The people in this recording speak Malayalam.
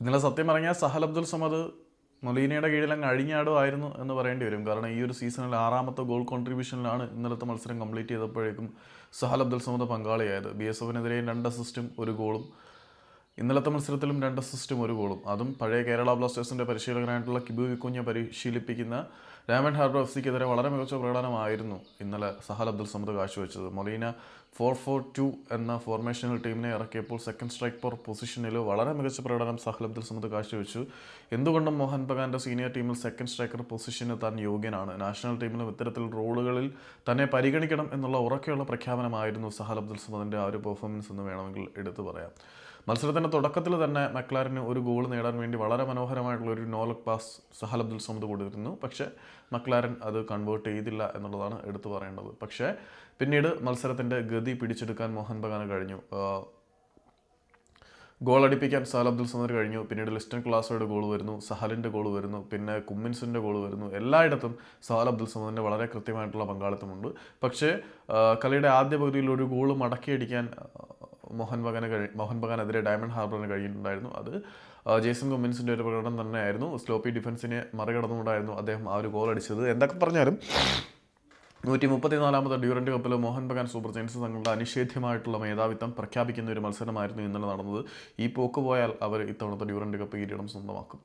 ഇന്നലെ സത്യം പറഞ്ഞാൽ സഹൽ അബ്ദുൽ സമദ് മൊലീനയുടെ കീഴിൽ അങ്ങ് അഴിഞ്ഞാടുമായിരുന്നു എന്ന് പറയേണ്ടി വരും. കാരണം ഈ ഒരു സീസണിൽ ആറാമത്തെ ഗോൾ കോൺട്രിബ്യൂഷനിലാണ് ഇന്നലത്തെ മത്സരം കംപ്ലീറ്റ് ചെയ്തപ്പോഴേക്കും സഹൽ അബ്ദുൽ സമദ് പങ്കാളിയായത്. ബി എസ് എഫിനെതിരെ രണ്ട് അസിസ്റ്റും ഒരു ഗോളും ഇന്നലത്തെ മത്സരത്തിലും രണ്ട് അസിസ്റ്റും ഒരു ഗോളും അതും പഴയ കേരള ബ്ലാസ്റ്റേഴ്സിന്റെ പരിശീലകനായിട്ടുള്ള കിബു വിക്കുഞ്ഞെ പരിശീലിപ്പിക്കുന്ന രാമൻ ഹാർബർ എഫ് സിക്കെതിരെ വളരെ മികച്ച പ്രകടനമായിരുന്നു ഇന്നലെ സഹൽ അബ്ദുൽ സമദ് കാഴ്ചവെച്ചത്. മൊലീന ഫോർ ഫോർ ടു എന്ന ഫോർമേഷനിൽ ടീമിനെ ഇറക്കിയപ്പോൾ സെക്കൻഡ് സ്ട്രൈക്ക് ഫോർ പൊസിഷനിൽ വളരെ മികച്ച പ്രകടനം സഹൽ അബ്ദുൽ സമദ് കാഴ്ചവെച്ചു. എന്തുകൊണ്ടും മോഹൻ ബഗാന്റെ സീനിയർ ടീമിൽ സെക്കൻഡ് സ്ട്രൈക്കർ പൊസിഷന് താൻ യോഗ്യനാണ്. നാഷണൽ ടീമിലും ഇത്തരത്തിൽ റോളുകളിൽ തന്നെ പരിഗണിക്കണം എന്നുള്ള ഉറക്കെയുള്ള പ്രഖ്യാപനമായിരുന്നു സഹൽ അബ്ദുൽ സമദിന്റെ ആ ഒരു പെർഫോമൻസ് എന്ന് വേണമെങ്കിൽ എടുത്തു പറയാം. മത്സരത്തിന്റെ തുടക്കത്തിൽ തന്നെ മക്ലാറിന് ഒരു ഗോൾ നേടാൻ വേണ്ടി വളരെ മനോഹരമായിട്ടുള്ള ഒരു no look pass Sahal Abdul Samad കൊടുത്തിരുന്നു പക്ഷേ മക്ലാരൻ അത് കൺവേർട്ട് ചെയ്തില്ല എന്നുള്ളതാണ് എടുത്തു പറയേണ്ടത്. പക്ഷേ പിന്നീട് മത്സരത്തിന്റെ ഗതി പിടിച്ചെടുക്കാൻ മോഹൻ ബഗാന് കഴിഞ്ഞു. ഗോൾ അടിപ്പിക്കാൻ സഹൽ അബ്ദുൽ സമദ് കഴിഞ്ഞു. പിന്നീട് ലിസ്റ്റൻ ക്ലാസോയുടെ ഗോൾ വരുന്നു സഹലിന്റെ ഗോൾ വരുന്നു പിന്നെ കുമ്മിൻസിന്റെ ഗോൾ വരുന്നു. എല്ലായിടത്തും സഹൽ അബ്ദുൽ സമദിന്റെ വളരെ കൃത്യമായിട്ടുള്ള പങ്കാളിത്തമുണ്ട്. പക്ഷേ കളിയുടെ ആദ്യ പകുതിയിൽ ഒരു ഗോൾ മടക്കിയടിക്കാൻ മോഹൻ ബഗാന് കഴി മോഹൻ ബഗാനെതിരെ ഡയമണ്ട് ഹാർബറിന് കഴിഞ്ഞിട്ടുണ്ടായിരുന്നു അത്. ജേസൺ കൊമ്മിൻസിന്റെ ഒരു പ്രകടനം തന്നെയായിരുന്നു. സ്ലോപ്പി ഡിഫൻസിനെ മറികടന്നുകൊണ്ടായിരുന്നു അദ്ദേഹം ആ ഒരു ഗോൾ അടിച്ചത്. എന്തൊക്കെ പറഞ്ഞാലും നൂറ്റി മുപ്പത്തിനാലാമത് ഡ്യൂറന്റ് കപ്പിൽ മോഹൻ ബഗാൻ സൂപ്പർ ജയൻസ് തങ്ങളുടെ അനിഷേധ്യമായിട്ടുള്ള മേധാവിത്വം പ്രഖ്യാപിക്കുന്ന ഒരു മത്സരമായിരുന്നു ഇന്നലെ നടന്നത്. ഈ പോക്ക് പോയാൽ അവർ ഇത്തവണത്തെ ഡ്യൂറന്റ് കപ്പ് കിരീടം സ്വന്തമാക്കും.